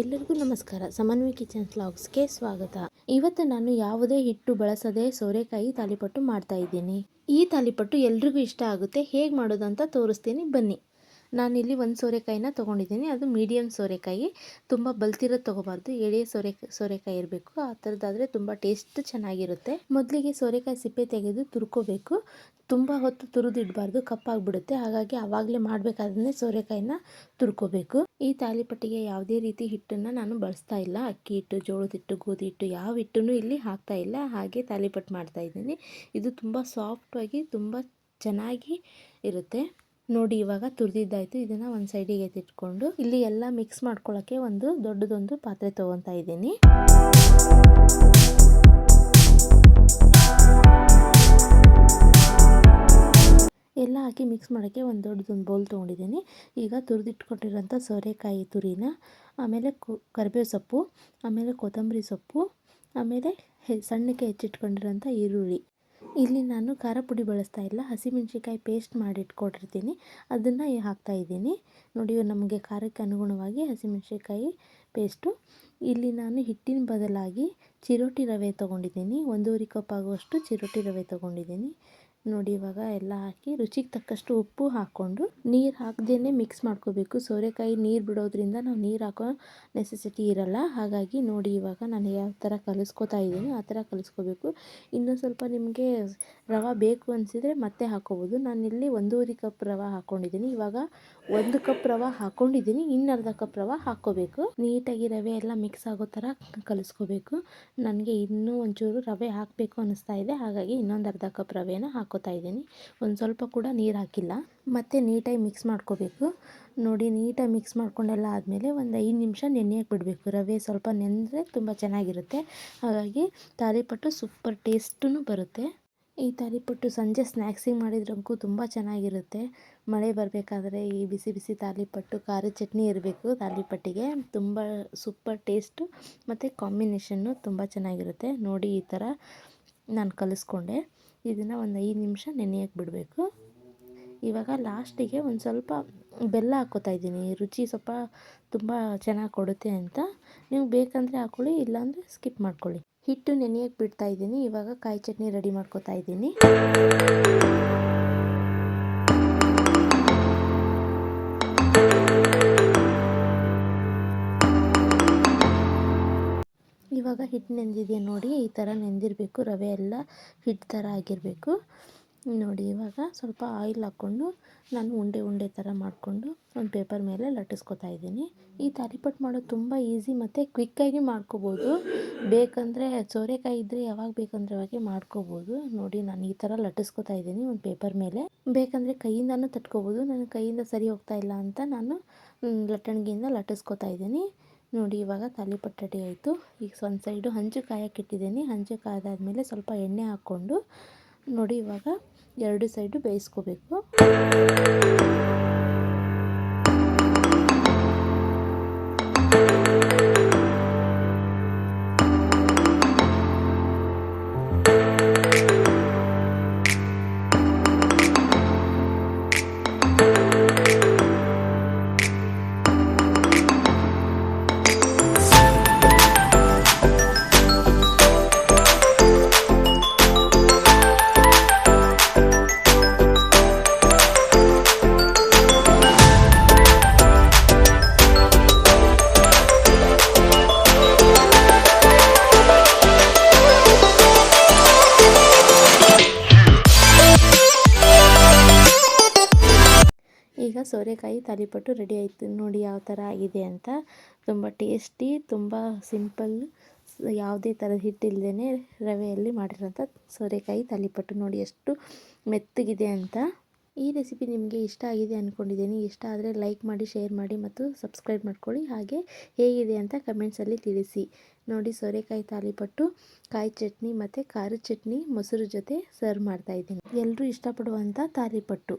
ಎಲ್ಲರಿಗೂ ನಮಸ್ಕಾರ. ಸಮನ್ವಿ ಕಿಚನ್ ವ್ಲಾಗ್ಸ್ಗೆ ಸ್ವಾಗತ. ಇವತ್ತು ನಾನು ಯಾವುದೇ ಹಿಟ್ಟು ಬಳಸದೆ ಸೋರೆಕಾಯಿ ತಾಲಿಪಟ್ಟು ಮಾಡ್ತಾ ಇದ್ದೀನಿ. ಈ ತಾಲಿಪಟ್ಟು ಎಲ್ರಿಗೂ ಇಷ್ಟ ಆಗುತ್ತೆ. ಹೇಗೆ ಮಾಡೋದು ಅಂತ ತೋರಿಸ್ತೀನಿ. ಬನ್ನಿ. ನಾನಿಲ್ಲಿ ಒಂದು ಸೋರೆಕಾಯಿನ ತೊಗೊಂಡಿದ್ದೀನಿ. ಅದು ಮೀಡಿಯಮ್ ಸೋರೆಕಾಯಿ. ತುಂಬ ಬಲ್ತಿರೋದು ತೊಗೋಬಾರ್ದು. ಎಳೆ ಸೋರೆ, ಸೋರೆಕಾಯಿ ಇರಬೇಕು. ಆ ಥರದ್ದಾದರೆ ತುಂಬ ಟೇಸ್ಟ್ ಚೆನ್ನಾಗಿರುತ್ತೆ. ಮೊದಲಿಗೆ ಸೋರೆಕಾಯಿ ಸಿಪ್ಪೆ ತೆಗೆದು ತುರ್ಕೋಬೇಕು. ತುಂಬ ಹೊತ್ತು ತುರಿದಿಡಬಾರ್ದು. ಕಪ್ಪಾಗ್ಬಿಡುತ್ತೆ. ಹಾಗಾಗಿ ಆವಾಗಲೇ ಮಾಡಬೇಕಾದ್ರೆ ಸೋರೆಕಾಯಿನ ತುರ್ಕೋಬೇಕು. ಈ ತಾಲಿಪಟ್ಟಿಗೆ ಯಾವುದೇ ರೀತಿ ಹಿಟ್ಟನ್ನು ನಾನು ಬಳಸ್ತಾ ಇಲ್ಲ. ಅಕ್ಕಿ ಹಿಟ್ಟು, ಜೋಳದ ಹಿಟ್ಟು, ಗೋಧಿ ಹಿಟ್ಟು ಯಾವ ಹಿಟ್ಟನ್ನು ಇಲ್ಲಿ ಹಾಕ್ತಾ ಇಲ್ಲ. ಹಾಗೆ ತಾಲಿಪಟ್ಟು ಮಾಡ್ತಾ ಇದ್ದೀನಿ. ಇದು ತುಂಬ ಸಾಫ್ಟಾಗಿ ತುಂಬ ಚೆನ್ನಾಗಿ ಇರುತ್ತೆ. ನೋಡಿ ಇವಾಗ ತುರಿದಿದ್ದಾಯಿತು. ಇದನ್ನು ಒಂದು ಸೈಡಿಗೆ ಎತ್ತಿಟ್ಕೊಂಡು ಇಲ್ಲಿ ಎಲ್ಲ ಮಿಕ್ಸ್ ಮಾಡ್ಕೊಳ್ಳೋಕ್ಕೆ ಒಂದು ದೊಡ್ಡದೊಂದು ಪಾತ್ರೆ ತೊಗೊತಾ ಇದ್ದೀನಿ. ಎಲ್ಲ ಹಾಕಿ ಮಿಕ್ಸ್ ಮಾಡೋಕ್ಕೆ ಒಂದು ದೊಡ್ಡದೊಂದು ಬೌಲ್ ತೊಗೊಂಡಿದ್ದೀನಿ. ಈಗ ತುರಿದಿಟ್ಕೊಂಡಿರೋಂಥ ಸೋರೆಕಾಯಿ ತುರಿನ, ಆಮೇಲೆ ಕರಿಬೇವು ಸೊಪ್ಪು, ಆಮೇಲೆ ಕೊತ್ತಂಬರಿ ಸೊಪ್ಪು, ಆಮೇಲೆ ಸಣ್ಣಕ್ಕೆ ಹೆಚ್ಚಿಟ್ಕೊಂಡಿರೋಂಥ ಈರುಳ್ಳಿ. ಇಲ್ಲಿ ನಾನು ಖಾರ ಪುಡಿ ಬಳಸ್ತಾ ಇಲ್ಲ. ಹಸಿಮೆಣ್ಸಿಕಾಯಿ ಪೇಸ್ಟ್ ಮಾಡಿ ಇಟ್ಕೊಂಡಿರ್ತೀನಿ ಅದನ್ನು ಹಾಕ್ತಾ ಇದ್ದೀನಿ. ನೋಡಿ, ನಮಗೆ ಖಾರಕ್ಕೆ ಅನುಗುಣವಾಗಿ ಹಸಿಮೆಣ್ಸಿಕಾಯಿ ಪೇಸ್ಟು ಇಲ್ಲಿ ನಾನು ಹಿಟ್ಟಿನ ಬದಲಾಗಿ ಚಿರೋಟಿ ರವೆ ತೊಗೊಂಡಿದ್ದೀನಿ. ಒಂದೂವರೆ ಕಪ್ ಆಗುವಷ್ಟು ಚಿರೋಟಿ ರವೆ ತೊಗೊಂಡಿದ್ದೀನಿ. ನೋಡಿ ಇವಾಗ ಎಲ್ಲ ಹಾಕಿ ರುಚಿಗೆ ತಕ್ಕಷ್ಟು ಉಪ್ಪು ಹಾಕ್ಕೊಂಡು ನೀರು ಹಾಕ್ದೇ ಮಿಕ್ಸ್ ಮಾಡ್ಕೋಬೇಕು. ಸೋರೆಕಾಯಿ ನೀರು ಬಿಡೋದ್ರಿಂದ ನಾವು ನೀರು ಹಾಕೋ ನೆಸೆಸಿಟಿ ಇರಲ್ಲ. ಹಾಗಾಗಿ ನೋಡಿ ಇವಾಗ ನಾನು ಯಾವ ಥರ ಕಲಿಸ್ಕೊತಾ ಇದ್ದೀನಿ, ಆ ಥರ ಕಲಿಸ್ಕೋಬೇಕು. ಇನ್ನೂ ಸ್ವಲ್ಪ ನಿಮಗೆ ರವೆ ಬೇಕು ಅನಿಸಿದರೆ ಮತ್ತೆ ಹಾಕ್ಕೋಬೋದು ನಾನಿಲ್ಲಿ ಒಂದೂವರೆ ಕಪ್ ರವೆ ಹಾಕ್ಕೊಂಡಿದ್ದೀನಿ ಇವಾಗ ಒಂದು ಕಪ್ ರವೆ ಹಾಕ್ಕೊಂಡಿದ್ದೀನಿ ಇನ್ನರ್ಧ ಕಪ್ ರವೆ ಹಾಕ್ಕೋಬೇಕು ನೀಟಾಗಿ ರವೆ ಎಲ್ಲ ಮಿಕ್ಸ್ ಆಗೋ ಥರ ಕಲಿಸ್ಕೋಬೇಕು. ನನಗೆ ಇನ್ನೂ ಒಂಚೂರು ರವೆ ಹಾಕಬೇಕು ಅನ್ನಿಸ್ತಾ ಇದೆ. ಹಾಗಾಗಿ ಇನ್ನೊಂದು ಅರ್ಧ ಕಪ್ ರವೆನ ಹಾಕೋತಾ ಇದ್ದೀನಿ. ಒಂದು ಸ್ವಲ್ಪ ಕೂಡ ನೀರು ಹಾಕಿಲ್ಲ. ಮತ್ತು ನೀಟಾಗಿ ಮಿಕ್ಸ್ ಮಾಡ್ಕೋಬೇಕು. ನೋಡಿ, ನೀಟಾಗಿ ಮಿಕ್ಸ್ ಮಾಡ್ಕೊಂಡೆಲ್ಲ ಆದಮೇಲೆ ಒಂದು ಐದು ನಿಮಿಷ ನೆನೆಯಕ್ಕೆ ಬಿಡಬೇಕು ರವೆ ಸ್ವಲ್ಪ ನೆನೆದ್ರೆ ತುಂಬ ಚೆನ್ನಾಗಿರುತ್ತೆ. ಹಾಗಾಗಿ ತಾಲಿಪಟ್ಟು ಸೂಪರ್ ಟೇಸ್ಟೂ ಬರುತ್ತೆ. ಈ ತಾಲಿಪಟ್ಟು ಸಂಜೆ ಸ್ನ್ಯಾಕ್ಸಿಗೆ ಮಾಡಿದ್ರಂಗೂ ತುಂಬ ಚೆನ್ನಾಗಿರುತ್ತೆ. ಮಳೆ ಬರಬೇಕಾದ್ರೆ ಈ ಬಿಸಿ ಬಿಸಿ ತಾಲಿಪಟ್ಟು, ಖಾರದ ಚಟ್ನಿ ಇರಬೇಕು ತಾಲಿಪಟ್ಟಿಗೆ. ತುಂಬ ಸೂಪರ್ ಟೇಸ್ಟು ಮತ್ತು ಕಾಂಬಿನೇಷನ್ನು ತುಂಬ ಚೆನ್ನಾಗಿರುತ್ತೆ. ನೋಡಿ, ಈ ಥರ ನಾನು ಕಲಿಸ್ಕೊಂಡೆ. ಇದನ್ನು ಒಂದು ಐದು ನಿಮಿಷ ನೆನೆಯಕ್ಕೆ ಬಿಡಬೇಕು. ಇವಾಗ ಲಾಸ್ಟಿಗೆ ಒಂದು ಸ್ವಲ್ಪ ಬೆಲ್ಲ ಹಾಕ್ಕೋತಾ ಇದ್ದೀನಿ. ರುಚಿ ಸ್ವಲ್ಪ ತುಂಬ ಚೆನ್ನಾಗಿ ಕೊಡುತ್ತೆ ಅಂತ. ನೀವು ಬೇಕಂದರೆ ಹಾಕ್ಕೊಳ್ಳಿ ಇಲ್ಲಾಂದರೆ ಸ್ಕಿಪ್ ಮಾಡ್ಕೊಳ್ಳಿ. ಹಿಟ್ಟು ನೆನೆಯಕ್ಕೆ ಬಿಡ್ತಾ ಇದ್ದೀನಿ. ಇವಾಗ ಕಾಯಿ ಚಟ್ನಿ ರೆಡಿ ಮಾಡ್ಕೋತಾ ಇದ್ದೀನಿ. ಇವಾಗ ಹಿಟ್ಟು ನೆಂದಿದೆ ನೋಡಿ, ಈ ಥರ ನೆಂದಿರಬೇಕು ರವೆ ಎಲ್ಲ ಹಿಟ್ಟು ಥರ ಆಗಿರಬೇಕು. ನೋಡಿ, ಇವಾಗ ಸ್ವಲ್ಪ ಆಯಿಲ್ ಹಾಕ್ಕೊಂಡು ನಾನು ಉಂಡೆ ಉಂಡೆ ಥರ ಮಾಡಿಕೊಂಡು ಒಂದು ಪೇಪರ್ ಮೇಲೆ ಲಟ್ಟಿಸ್ಕೊತಾ ಇದ್ದೀನಿ. ಈ ತಾಲಿಪಟ್ಟು ಮಾಡೋದು ತುಂಬ ಈಸಿ ಮತ್ತು ಕ್ವಿಕ್ಕಾಗಿ ಮಾಡ್ಕೋಬೋದು. ಬೇಕಂದರೆ ಸೋರೆಕಾಯಿ ಇದ್ದರೆ ಯಾವಾಗ ಬೇಕಂದ್ರೆ ಅವಾಗೆ ಮಾಡ್ಕೋಬೋದು. ನೋಡಿ, ನಾನು ಈ ಥರ ಲಟ್ಟಿಸ್ಕೊತಾ ಇದ್ದೀನಿ ಒಂದು ಪೇಪರ್ ಮೇಲೆ. ಬೇಕಂದರೆ ಕೈಯಿಂದನೂ ತಟ್ಕೋಬೋದು, ನನ್ನ ಕೈಯಿಂದ ಸರಿ ಹೋಗ್ತಾ ಇಲ್ಲ ಅಂತ ನಾನು ಲಟ್ಟಣಿಗೆಯಿಂದ ಲಟ್ಟಿಸ್ಕೊತಾ ಇದ್ದೀನಿ. ನೋಡಿ, ಇವಾಗ ತಾಲಿಪಟ್ಟು ರೆಡಿ ಆಯಿತು. ಈಗ ಒಂದು ಸೈಡು ಹಂಚು ಕಾಯಕ್ಕೆ ಇಟ್ಟಿದ್ದೀನಿ. ಹಂಚು ಕಾಯ್ದಾದ್ಮೇಲೆ ಸ್ವಲ್ಪ ಎಣ್ಣೆ ಹಾಕ್ಕೊಂಡು ನೋಡಿ, ಇವಾಗ ಎರಡು ಸೈಡು ಬೇಯಿಸ್ಕೋಬೇಕು. ಸೋರೆಕಾಯಿ ತಾಲಿಪಟ್ಟು ರೆಡಿ ಆಯಿತು. ನೋಡಿ ಯಾವ ಥರ ಆಗಿದೆ ಅಂತ. ತುಂಬ ಟೇಸ್ಟಿ, ತುಂಬ ಸಿಂಪಲ್, ಯಾವುದೇ ಥರ ಹಿಟ್ಟಿಲ್ಲದೇ ರವೆಯಲ್ಲಿ ಮಾಡಿರೋಂಥ ಸೋರೆಕಾಯಿ ತಾಲಿಪಟ್ಟು ನೋಡಿ ಎಷ್ಟು ಮೆತ್ತಗಿದೆ ಅಂತ. ಈ ರೆಸಿಪಿ ನಿಮಗೆ ಇಷ್ಟ ಆಗಿದೆ ಅಂದ್ಕೊಂಡಿದ್ದೀನಿ ಇಷ್ಟ ಆದರೆ ಲೈಕ್ ಮಾಡಿ, ಶೇರ್ ಮಾಡಿ ಮತ್ತು ಸಬ್ಸ್ಕ್ರೈಬ್ ಮಾಡ್ಕೊಳ್ಳಿ. ಹಾಗೆ ಹೇಗಿದೆ ಅಂತ ಕಮೆಂಟ್ಸಲ್ಲಿ ತಿಳಿಸಿ. ನೋಡಿ ಸೋರೆಕಾಯಿ ತಾಲಿಪಟ್ಟು, ಕಾಯಿ ಚಟ್ನಿ ಮತ್ತು ಖಾರದ ಚಟ್ನಿ ಮೊಸರು ಜೊತೆ ಸರ್ವ್ ಮಾಡ್ತಾಯಿದ್ದೀನಿ ಎಲ್ಲರೂ ಇಷ್ಟಪಡುವಂಥ ತಾಲಿಪಟ್ಟು.